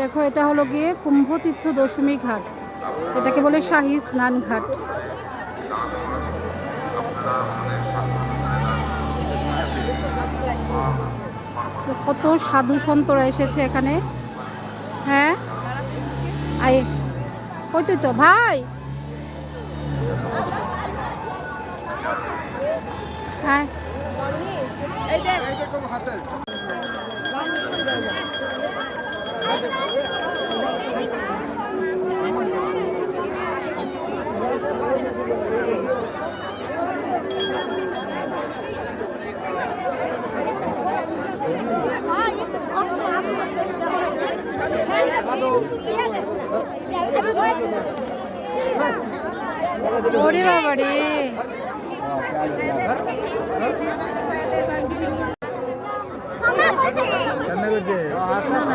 দেখো, এটা হলো গিয়ে কুম্ভতীর্থ দশমী ঘাট। এটাকে বলে শাহী স্নান ঘাট। কত সাধু সন্তরা এসেছে এখানে। হ্যাঁ? আই ওই তুই তো, ভাই। হ্যাঁ। ওরে বাবা রে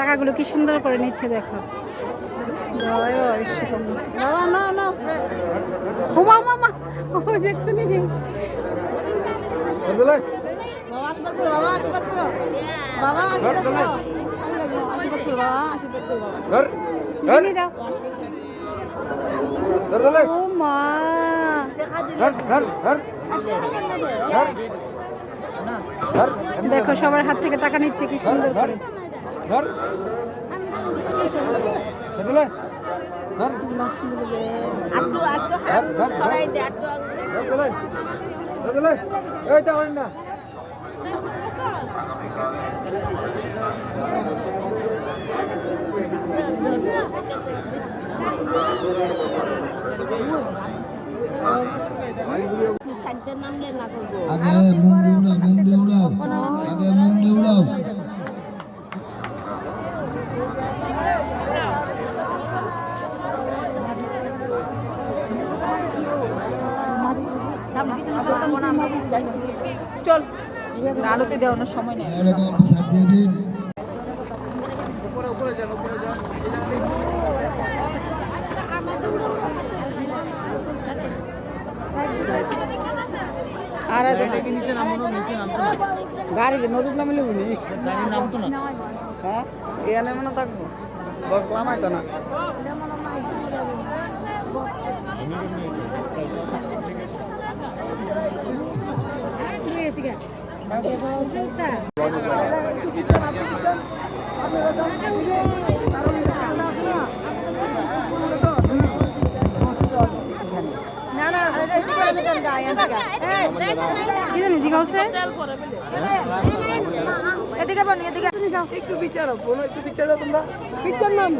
টাকাগুলো কি সুন্দর করে নিচ্ছে দেখো। দেখছ দেখো সবার হাত থেকে টাকা নিচ্ছে কি সুন্দর করে। আগে মুন্ডি উড়াও মুন্ডি উড়াও আগে মুন্ডি উড়াও চল আলোতে দেওয়ানোর সময় নেই। আর গাড়ি নদীর নামে নেব নি? নামতো না? হ্যাঁ? এখানে মনে থাকব? না? এদিকে যাও একটু বিচারো একটু তোমরা বিচার নাম